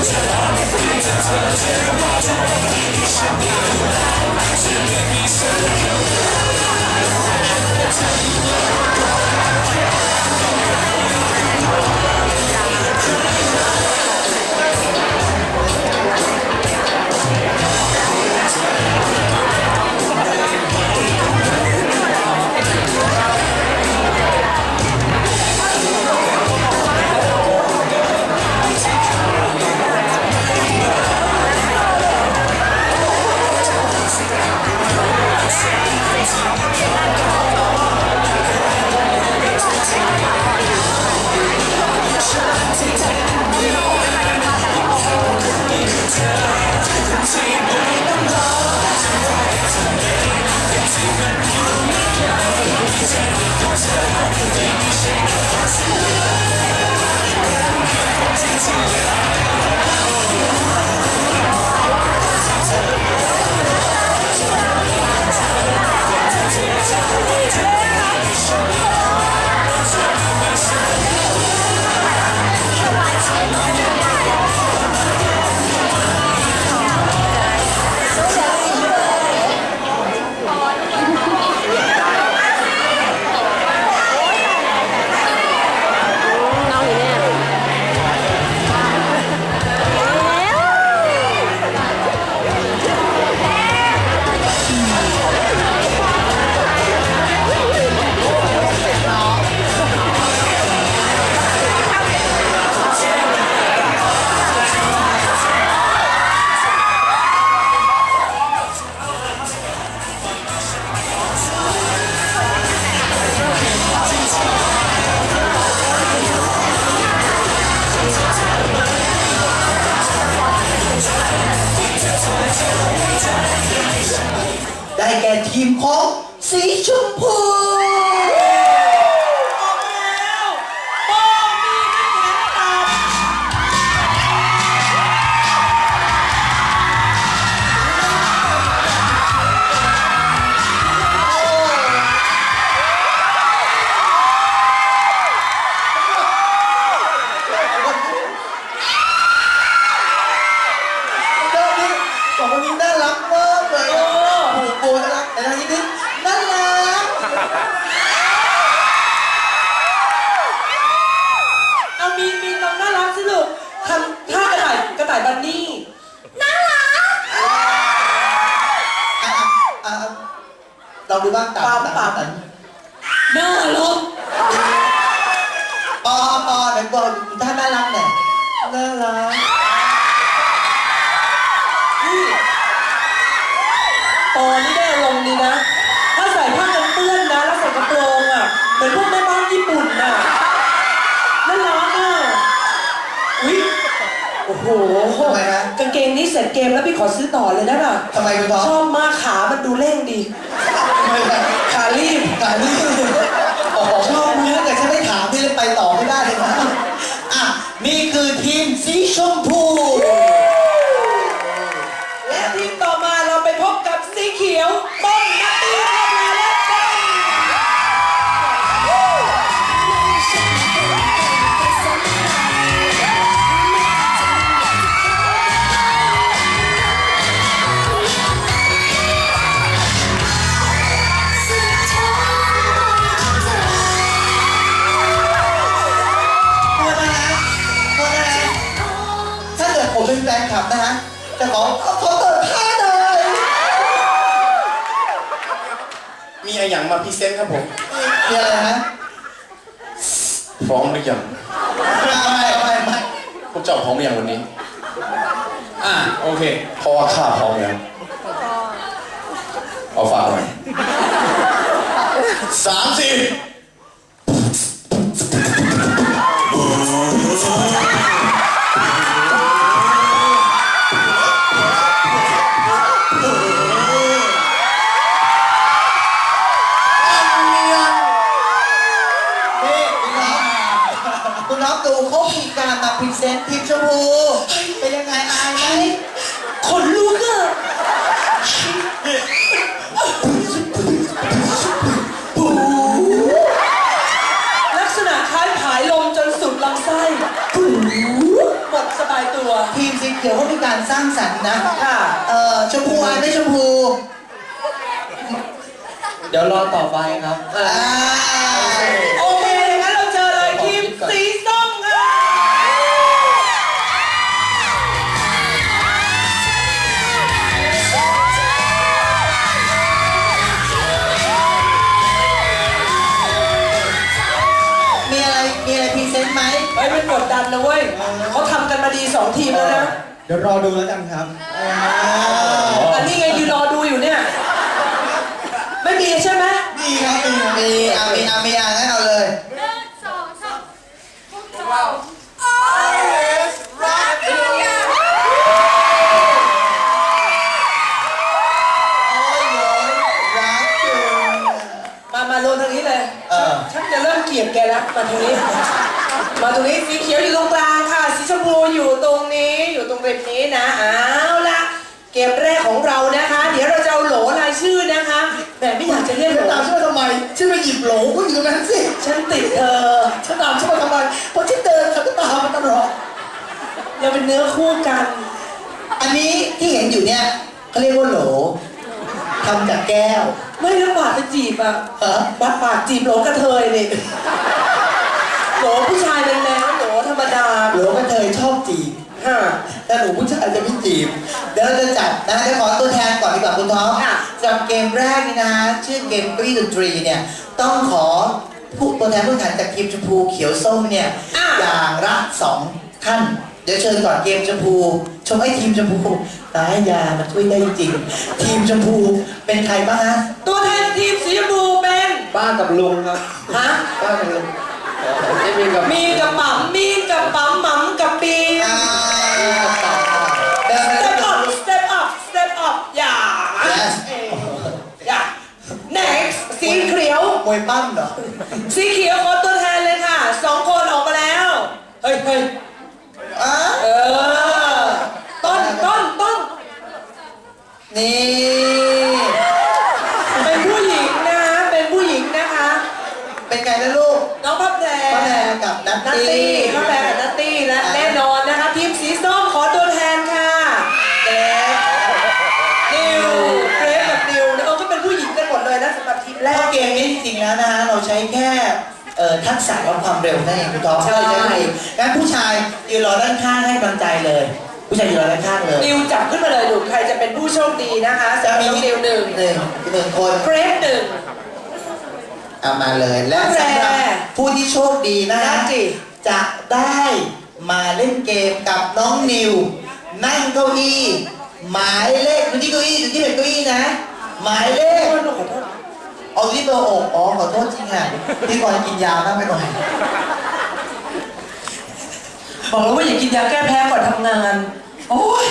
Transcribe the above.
เง ได้แก่ทีมของสีชมพู เราดูบ้างตามตามตามน่ารักปอปอไหนบอกท่าน่ารักหน่อยน่ารักนี่ตอนนี้ได้ลงดีนะ ถ้าใส่ผ้ากันเปื้อนนะ แล้วใส่กระโปรงอะ เหมือนพวกแม่บ้านญี่ปุ่นน่ะน่ารักอะอุ้ยโอ้โหทำไมฮะกางเกง นี้เสร็จเกมแล้วพี่ขอซื้อต่อเลยได้ป่ะทำไมคุณท้อชอบมากขา มันดูเร่งดี ทำไม จะขอขอเปิดผ้าหน่อยมีอะไรอย่างมาพรีเซนต์ครับผมมีอะไรฮะพร้อมหรือยังไม่ไม่ไม่พวกเจ้าพร้อมหรือยังวันนี้ อ่าโอเคเพราะว่าข้าพร้อมแล้วเอาฝากหน่อยสามสี่ คุณน้องดูเขามีการมาพรีเซนต์ทีมชมพูเป็นยังไงอายไหมขนลุกอะลักษณะคล้ายผายลมจนสุดลำไส้หมดสบายตัววร์ทีมสีเขียวเขามีการสร้างสรรค์นะค่ะเอ่อชมพูอายไม่ชมพูเดี๋ยวรอต่อไปครับ อ่า นต์ไหมเฮ้ยมันกดดันนะเว้ยเขาทำกันมาดีสองทีมแล้วนะเดี๋ยวรอดูแล้วกันครับอ่าอันนี้ไงยืนรอดูอยู่เนี่ย ไม่มีใช่ไหมมีครับมีมีอะมีอะมีอะงั้นเอาเลยหนึ่งสองสามพวกเรา โอ้ยโยรักจุง มามาลงทางนี้เลย เออ ฉันจะเริ่มเกลียดแกแล้วมาทางนี้ มาตรงนี้ สีเขียวอยู่ตรงกลางค่ะ สีชมพูอยู่ตรงนี้อยู่ตรงริมนี้นะเอาละเกมแรกของเรานะคะ เดี๋ยวเราจะเอาโหลรายชื่อนะคะแต่ไม่อยากจะเรียกโหลตามฉันมาทำไมฉันไปหยิบโหลก็อยู่ตรงนั้นสิฉันติดเธอฉันตามฉันมาทำไมเพราะฉันเดินฉันก็ตามมาตลอดยังเป็นเนื้อคู่กัน อันนี้ที่เห็นอยู่เนี่ยเขาเรียกว่าโหลทำจากแก้ว ไม่แล้วปากจะจีบอะฮะปากปากจีบโหลกระเทยนี่โหลผู้ชายเป็น แมวโหลธรรมดาโหลกระเทยชอบจีบฮะถ้าหนูผู้ชายจะไม่จีบ เดี๋ยวเราจะจัดนะเดี๋ยวขอตัวแทนก่อนดีกว่าคุณท็อปค่ะ สำหรับเกมแรกนี่นะชื่อเกมกรีดนตรีเนี่ย ต้องขอผู้ตัวแทนผู้แข่งจากทีมชมพูเขียวส้มเนี่ยอย่างละสองท่าน เดี๋ยวเชิญก่อนเกมชมพูชมไอ้ทีมชมพูตายยามันช่วยได้จริงๆทีมชมพูเป็นใครบ้างฮะตัวแทนทีมสีชมพูเป็น ป้ากับลุงครับฮะบ้างเลยจะมีกับมีกับปั๊มมี วมวยปั้มเหรอ สีเขียวขอตัวแทนเลยค่ะ สองคนออกมาแล้ว เฮ้ยเฮ้ยอะเออ ต้นต้นต้นนี่ เป็นผู้หญิงนะ เป็นผู้หญิงนะคะ เป็นไงนะลูกน้องพับแพรป้าแพรกับนัตนัตตี้ตี้พับแพรกับนัตตี้และแน่นอนนะคะ ทีมสีส้ม ช้แค่เอ่อทักษะกับความเร็วนั่นเองคุณท็อปใช่เราใช้งั้นผู้ชายยืนรอด้านข้างให้กำลังใจเลย ผู้ชายยืนรอด้านข้างเลยนิวจับขึ้นมาเลยดูใครจะเป็นผู้โชคดีนะคะจะจะมีมีนิวหนึ่งหนึ่งหนึ่งคนเกรฟหนึ่ง เอามาเลย และแพรสำหรับผู้ที่โชคดีนะนัฮะตติจะได้มาเล่นเกมกับน้องนิว นั่งเก้าอี้หมายเลขดูที่เก้าอี้ดูที่เป็นเก้าอี้นะ หมายเลข ขอโทษขอโทษ เอาที่เบอร์อกอ๋อขอโทษจริงค่ะพี่ก่อนกินยาบ้าไปหน่อยบอกแล้วว่าอย่ากินยาแก้แพ้ก่อนทำงาน โอ้ย